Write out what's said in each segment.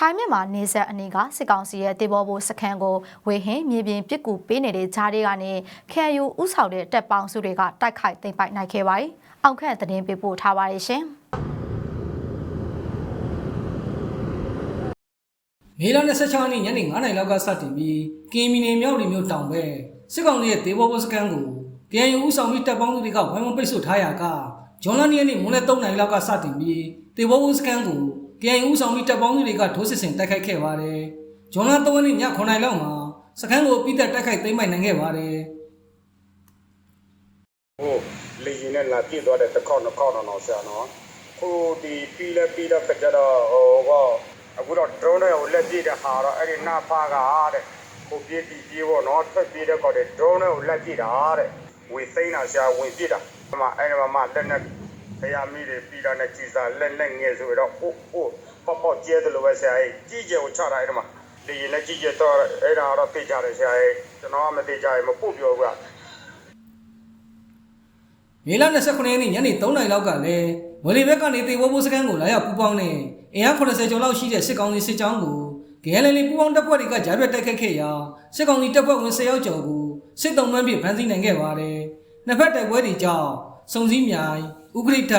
ထိုင်းမြန်မာနေဆက်အနေကစစ်ကောင်စီရဲ့တေဘောဘိုစခန်းကိုဝေဟင်မြေပြင်ပစ်ကူပေးနေတဲ့ဂျားတွေကနေ KNU ဥဆောင်တဲ့တပ်ပေါင်းစုတွေကတိုက်ခိုက်သိမ်းပိုက်နိုင်ခဲ့ပါတယ်။အောက်ခန့်သတင်းပေးပို့ထားပါတယ်ရှင်။မေလ26ရက်နေ့ညနေ9:00နာရီလောက်ကစတင်ပြီးကင်းမီနေမြောက်လီမြို့တောင်ပဲစစ်ကောင်စီရဲ့ဒေဘောဘစကန်ကို KNU ဦးဆောင်ပြီးတပ်ပေါင်းစုတွေကဝိုင်းဝန်းပိတ်ဆို့ထားရာကဂျွန်လန်နေ့နေ့မွန်းလယ်3:00နာရီလောက်ကစတင်ပြီးဒေဘောဘစကန်ကို KNU ဦးဆောင်ပြီးတပ်ပေါင်းစုတွေကဒိုးစစ်ဆင်တိုက်ခိုက်ခဲ့ပါတယ်။ဂျွန်လန်3ရက်နေ့ည9:00နာရီလောက်မှာစကန်ကိုပြီးသက်တိုက်ခိုက်သိမ်းပိုက်နိုင်ခဲ့ပါတယ်။ဟိုလေရင်နဲ့လာပြည့်သွားတဲ့တစ်ခေါက်နှစ်ခေါက်တော့တော့ဆရာနော်ခုဒီပြီးလဲပြီးတော့ကြတော့ဟိုဘောအခုတော့ drone နဲ့ဟိုလက်ပြည့်တဲ့ဟာတော့အဲ့ဒီနာဖာကတဲ့ဟိုပြေးတီးပြေးပေါ့နော်ထွက်ပြေးတဲ့ကောက်တဲ့ drone နဲ့ဟိုလက်ပြည့်တာတဲ့ဝေသိန်းတာဆရာဝင်ပြည့်တာအမအဲ့ဒီမှာမှလက်နဲ့ ခရမီတွေပြီးတာနဲ့ကြည်စားလက်နဲ့ငယ်ဆိုတော့ဟိုဟိုပေါ့ပေါ့ကျဲတယ်လို့ပဲဆရာကြီးကြီးကျယ်ကိုချတာအဲ့ဒီမှာလေရင်နဲ့ကြီးကျယ်တော့အဲ့ဒါတော့သိကြတယ်ဆရာကြီးကျွန်တော်ကမသိကြရင်မပုတ်ပြောဘူးကမေလ29ရက်နေ့ညနေ3:00နာရီလောက်ကလည်းဝလီဘက်ကနေတေဘောဘိုးစကန်ကိုလာရောက်ပူးပေါင်းတဲ့အင်အား80ကျော်လောက်ရှိတဲ့စစ်ကောင်စီစစ်ကြောင်းကို GLL ပူးပေါင်းတပ်ဖွဲ့တွေကကြားပြတ်တိုက်ခတ်ခဲ့ရာစစ်ကောင်စီတပ်ဖွဲ့ဝင်10ယောက်ကျော်ကိုစစ်တုံးမှန်းပြဖမ်းဆီးနိုင်ခဲ့ပါတယ်။နှစ်ဖက်တိုက်ပွဲတွေကြောင့်စုံစည်းမြိုင် ဥခရိထ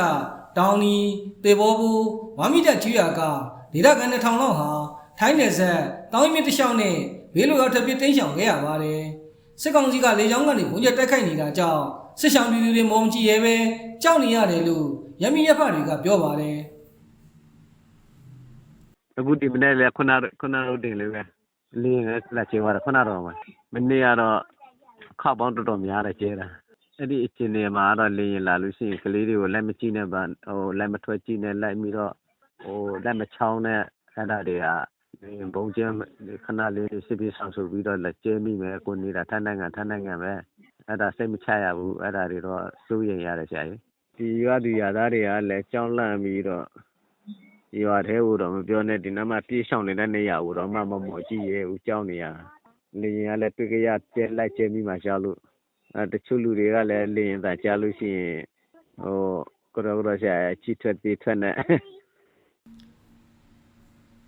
တောင်နီတေဘောဘိုးဝါမိတချီယာကဒေသခံ2000လောက်ဟာထိုင်းနယ်စပ်တောင်းမြစ်တစ်လျှောက်နဲ့ဘေးလိုရောက်ထပ်ပြတင်းရှောင်ခဲ့ရပါတယ်။စစ်ကောင်စီကလေကြောင်းကနေဘုံကျတိုက်ခိုက်နေတာကြောင့်စစ်ဆောင်ပြည်သူတွေမုံကြည့်ရဲပဲကြောက်နေရတယ်လို့ရမီရဖတွေကပြောပါတယ်အခုဒီမနေ့လေခုနခုနတို့တင်လေးပဲလင်းနဲ့လက်ချေသွားတာခုနတော့မှမနေ့ကတော့ခောက်ပေါင်းတော်တော်များတယ်ကျဲတာ အဲ့ဒီအချိန်တွေမှာတော့လင်းရင်လာလို့ရှိရင်ကလေးတွေကိုလက်မကြည့်နဲ့ဗန်ဟိုလက်မထွက်ကြည့်နဲ့လိုက်ပြီးတော့ဟိုလက်မချောင်းနဲ့အဲ့ဒါတွေကဘုံကျဲခဏလေးစစ်ပြီးဆောင်ဆိုပြီးတော့လက်ကျဲမိမယ်ကိုနေတာထန်းနိုင်ငံထန်းနိုင်ငံပဲအဲ့ဒါစိတ်မချရဘူးအဲ့ဒါတွေတော့စိုးရင်ရတယ်ဆရာကြီးဒီရွာဒီရွာသားတွေကလည်းကြောင်းလန့်ပြီးတော့ရွာထဲကိုတော့မပြောနဲ့ဒီနားမှာပြေးရှောင်နေတဲ့နေရာကိုတော့မမမော်ကြည့်ရဲဦးကြောင်းနေရလေရင်ကလည်းတွေ့ကြရကျဲလိုက်ကျဲမိမှရှားလို့အဲ တချို့လူတွေကလည်းလေရင်သာကြားလို့ရှိရင်ဟိုကတော့ကတော့ဆရာချီထွက်ပြေးထွက်နေ။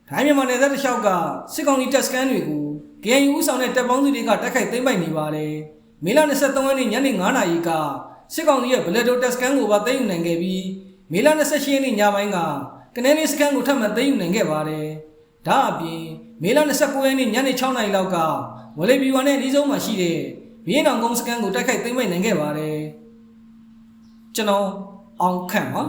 ဒိုင်းမြန်မာနယ်စပ်တစ်လျှောက်ကစစ်ကောင်စီတပ်စခန်းတွေကို KNU ဦးဆောင်တဲ့တပ်ပေါင်းစုတွေကတိုက်ခိုက်သိမ်းပိုက်နေပါတယ်။မေလ23ရက်နေ့ညနေ9:00နာရီကစစ်ကောင်စီရဲ့ဗလက်တိုတပ်စခန်းကိုပါသိမ်းယူနိုင်ခဲ့ပြီးမေလ28ရက်နေ့ညပိုင်းကကနေလေးစခန်းကိုထပ်မံသိမ်းယူနိုင်ခဲ့ပါတယ်။ဒါအပြင်မေလ29ရက်နေ့ညနေ6:00နာရီလောက်ကဝလေဘီဝါနဲ့အနီးဆုံးမှာရှိတဲ့ ဘီရင်အောင်ကုန်းစခန်းကိုတိုက်ခိုက်သိမ်းပိုက်နိုင်ခဲ့ပါတယ်။ကျွန်တော်အောင်ခန့်ပါ